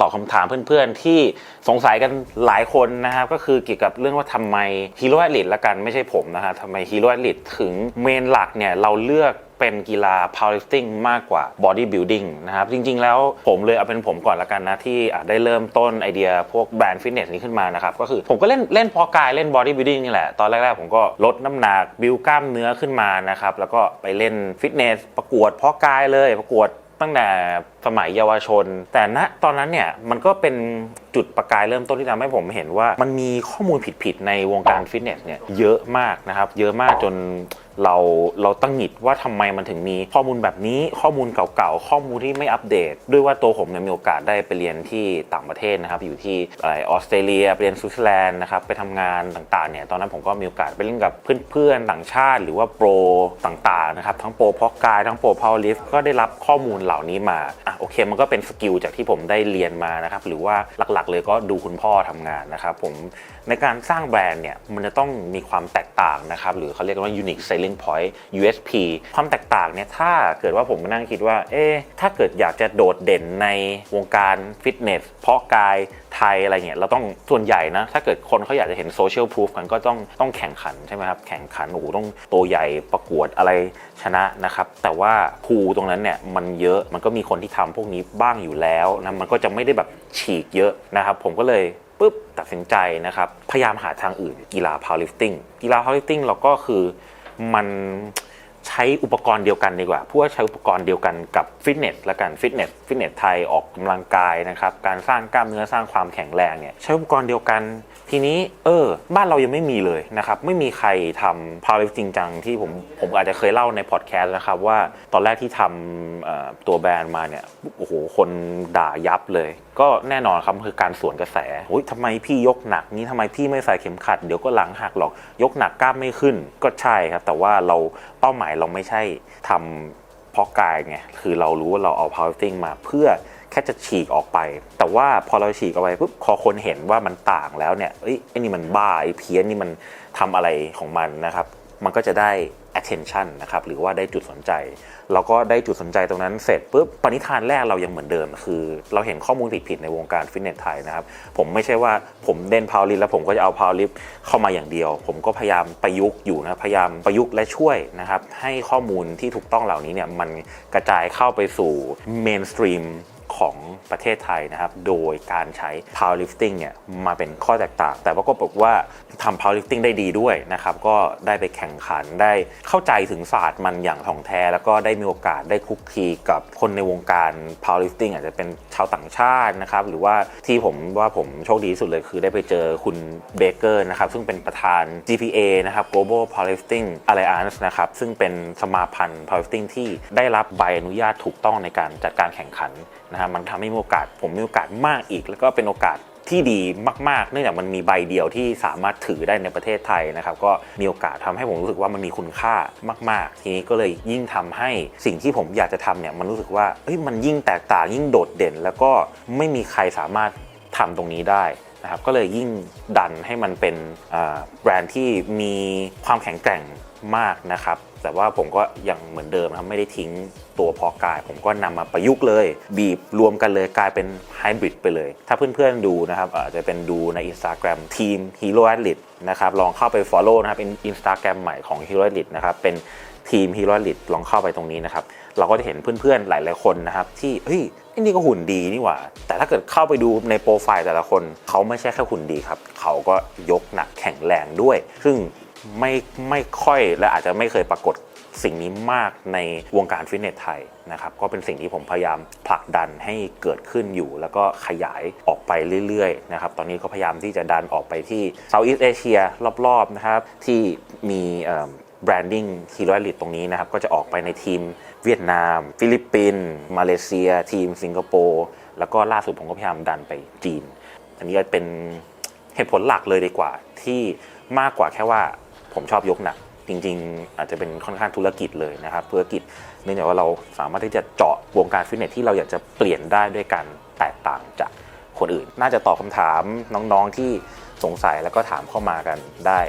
ตอบคำถามเพื่อนๆ ที่สงสัยกันหลายคนนะครับ ก็คือเกี่ยวกับเรื่องว่าทำไมฮีโร่แอดลิทละกันไม่ใช่ผมนะฮะทำไมฮีโร่แอดลิทถึงเมนหลักเนี่ยเราเลือกเป็นกีฬา powerlifting มากกว่า bodybuilding นะครับ จริง ๆ แล้วผมเลยเอาเป็นผมก่อนละกันนะ ที่ได้เริ่มต้นไอเดียพวกแบรนด์ฟิตเนสนี้ขึ้นมานะครับ ก็คือผมก็เล่นเล่นพอกายเล่น bodybuilding นี่แหละ ตอนแรก ๆ ผมก็ลดน้ำหนักบิวกล้ามเนื้อขึ้นมานะครับ แล้วก็ไปเล่นฟิตเนสประกวดพอกายเลยประกวด ตั้งแต่สมัยเยาวชน แต่ณตอนนั้นเนี่ยมันก็เป็นจุดประกายเริ่มต้นที่ทำให้ผมเห็นว่า มันมีข้อมูลผิดๆในวงการฟิตเนสเนี่ยเยอะมากนะครับ เยอะมากจน เราเราตั้งหงิดว่าทำไมมันถึงมีข้อมูลแบบนี้ข้อมูลเก่าๆ ข้อมูลที่ไม่อัปเดต ด้วยว่าตัวผมเนี่ยมีโอกาสได้ไปเรียนที่ต่างประเทศนะครับ อยู่ที่อะไรออสเตรเลียไปเรียนสวิตเซอร์แลนด์นะครับไปทำงานต่างๆเนี่ยตอนนั้นผมก็มีโอกาสไปเล่นกับเพื่อนๆต่างชาติ หรือว่าโปรต่างๆนะครับทั้งโปรเพาะกายทั้งโปรพาวลิฟก็ได้รับข้อมูลเหล่านี้มาอะโอเค มันก็เป็นสกิลจากที่ผมได้เรียนมานะครับหรือว่าหลักๆ เลยก็ดูคุณพ่อทำงานนะครับผมในการสร้างแบรนด์เนี่ยมันจะต้องมีความแตกต่างนะครับหรือเขาเรียกว่า unique selling point USP ความแตกต่างเนี่ยถ้าเกิดว่าผมมานั่งคิดว่า เอ๊ถ้าเกิดอยากจะโดดเด่นในวงการฟิตเนสเพาะกายไทยอะไรเงี้ยเราต้องส่วนใหญ่นะ ถ้าเกิดคนเขาอยากจะเห็นโซเชียลพูฟกันก็ต้องต้องแข่งขันใช่ไหมครับ แข่งขันโอ้โหต้องตัวใหญ่ประกวดอะไรชนะนะครับ แต่ว่าภูตรงนั้นเนี่ยมันเยอะมันก็มีคนที่ทำพวกนี้บ้างอยู่แล้วนะมันก็จะไม่ได้แบบฉีกเยอะนะครับ ผมก็เลยปุ๊บตัดสินใจนะครับ พยายามหาทางอื่นกีฬา powerlifting กีฬา powerlifting เราก็คือ มัน ใช้อุปกรณ์เดียวกันดีกว่าพูดว่าใช้อุปกรณ์เดียวกันกับฟิตเนสละกันฟิตเนสฟิตเนสไทยออกกำลังกายนะครับการสร้างกล้ามเนื้อสร้างความแข็งแรงเนี่ยใช้อุปกรณ์เดียวกัน ทีนี้เออบ้านเรายังไม่มีเลยนะครับไม่มีใครทำ powerlifting จริงจังที่ผมผมอาจจะเคยเล่าในพอดแคสต์นะครับว่าตอนแรกที่ทำตัวแบรนด์มาเนี่ยโอ้โหคนด่ายับเลย ก็แน่นอนครับคือการสวนกระแสโอ้ยทำไมพี่ยกหนักนี้ทำไมพี่ไม่ใส่เข็มขัดเดี๋ยวก็หลังหักหรอกยกหนักกล้ามไม่ขึ้นก็ใช่ครับแต่ว่าเรา ป้าหมายเราไม่ใช่ทำเพาะกายไงคือเรารู้ว่าเราเอา powerlifting มาเพื่อแค่จะฉีกออกไป แต่ว่าพอเราฉีกออกไปปุ๊บพอคนเห็นว่ามันต่างแล้วเนี่ยเอ้ยไอ้นี่มันบ้าไอ้เพี้ยนนี่มันทำอะไรของมันนะครับ มันก็จะได้ attention นะครับหรือว่าได้จุดสนใจ เราก็ได้จุดสนใจตรงนั้นเสร็จปุ๊บปณิธานแรกเรายังเหมือนเดิม คือ เราเห็นข้อมูลผิดๆในวงการฟิตเนสไทยนะครับผมไม่ใช่ว่าผมเด่นพาวลิฟแล้วผมก็จะเอาพาวลิฟเข้ามาอย่างเดียว ผมก็พยายามประยุกต์อยู่นะพยายามประยุกต์และช่วยนะครับให้ข้อมูลที่ถูกต้องเหล่านี้เนี่ยมันกระจายเข้าไปสู่เมนสตรีม ของประเทศไทยนะครับ โดยการใช้ powerlifting เนี่ยมาเป็นข้อแตกต่าง แต่ว่าก็บอกว่าทำ powerlifting ได้ดีด้วยนะครับ ก็ได้ไปแข่งขันได้เข้าใจถึงศาสตร์มันอย่างถ่องแท้ แล้วก็ได้มีโอกาสได้คุกคีกับคนในวงการ powerlifting อาจจะเป็นชาวต่างชาตินะครับ หรือว่าที่ผมว่าผมโชคดีที่สุดเลยคือได้ไปเจอคุณเบเกอร์นะครับ ซึ่งเป็นประธาน GPA นะครับ Global Powerlifting Alliance นะครับ ซึ่งเป็นสมาพันธ์ powerlifting ที่ได้รับใบอนุญาตถูกต้องในการจัดการแข่งขันนะฮะมันทำให้มีโอกาสผมมีโอกาสมากอีก แล้วก็เป็นโอกาสที่ดีมาก ๆ เนื่องจากมันมีใบเดียวที่สามารถถือได้ในประเทศไทยนะครับ ก็มีโอกาสทำให้ผมรู้สึกว่ามันมีคุณค่ามาก ๆ ทีนี้ก็เลยยิ่งทำให้สิ่งที่ผมอยากจะทำเนี่ยมันรู้สึกว่าเฮ้ยมันยิ่งแตกต่างยิ่งโดดเด่น แล้วก็ไม่มีใครสามารถทำตรงนี้ได้ นะครับก็เลยยิ่งดันให้มันเป็นแบรนด์ที่มีความแข็งแกร่งมากนะครับแต่ว่าผมก็ยังเหมือนเดิมนะครับไม่ได้ทิ้งตัวพอกาย ผมก็นำมาประยุกต์เลย บีบรวมกันเลยกลายเป็นไฮบริดไปเลย ถ้าเพื่อนๆดูนะครับอาจจะเป็นดูใน Instagram ทีม Hero Athlete นะครับลองเข้าไป Follow นะครับเป็น Instagram ใหม่ของ Hero Athlete นะครับเป็น ทีม Hero Athlete ลองเข้าไปตรงนี้นะครับ เราก็จะเห็นเพื่อนๆหลายๆคนนะครับ ที่เฮ้ยไอ้นี่ก็หุ่นดีนี่หว่า แต่ถ้าเกิดเข้าไปดูในโปรไฟล์แต่ละคน เขาไม่ใช่แค่หุ่นดีครับ เขาก็ยกหนักแข็งแรงด้วย ซึ่งไม่ไม่ค่อยและอาจจะไม่เคยปรากฏสิ่งนี้มากในวงการฟิตเนสไทยนะครับ ก็เป็นสิ่งที่ผมพยายามผลักดันให้เกิดขึ้นอยู่ แล้วก็ขยายออกไปเรื่อยๆนะครับ ตอนนี้ก็พยายามที่จะดันออกไปที่เซาท์อีสเอเชียรอบๆนะครับ ที่มี แบรนดิ้งฮีโร่ลิตตรงนี้นะครับ ก็จะออกไปในทีมเวียดนาม ฟิลิปปินส์มาเลเซีย ทีมสิงคโปร์แล้วก็ล่าสุดผมก็พยายามดันไปจีน อันนี้เป็นเหตุผลหลักเลยดีกว่า ที่มากกว่าแค่ว่าผมชอบยกหนัก จริง ๆ อาจจะเป็นค่อนข้างธุรกิจเลยนะครับธุรกิจเนื่องจากว่าเราสามารถที่จะเจาะวงการฟิตเนสที่เราอยากจะเปลี่ยนได้ด้วยการแตกต่างจากคนอื่น น่าจะตอบคำถามน้องๆที่สงสัยแล้วก็ถามเข้ามากันได้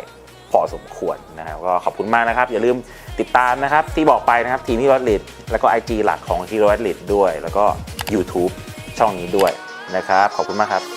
พอสมควรนะครับก็ขอบคุณมากนะครับ อย่าลืมติดตามนะครับ ที่บอกไปนะครับทีมฮีโร่ลิดแล้วก็ IG หลักของฮีโร่ลิดด้วย แล้วก็ YouTube ช่องนี้ด้วยนะครับ ขอบคุณมากครับ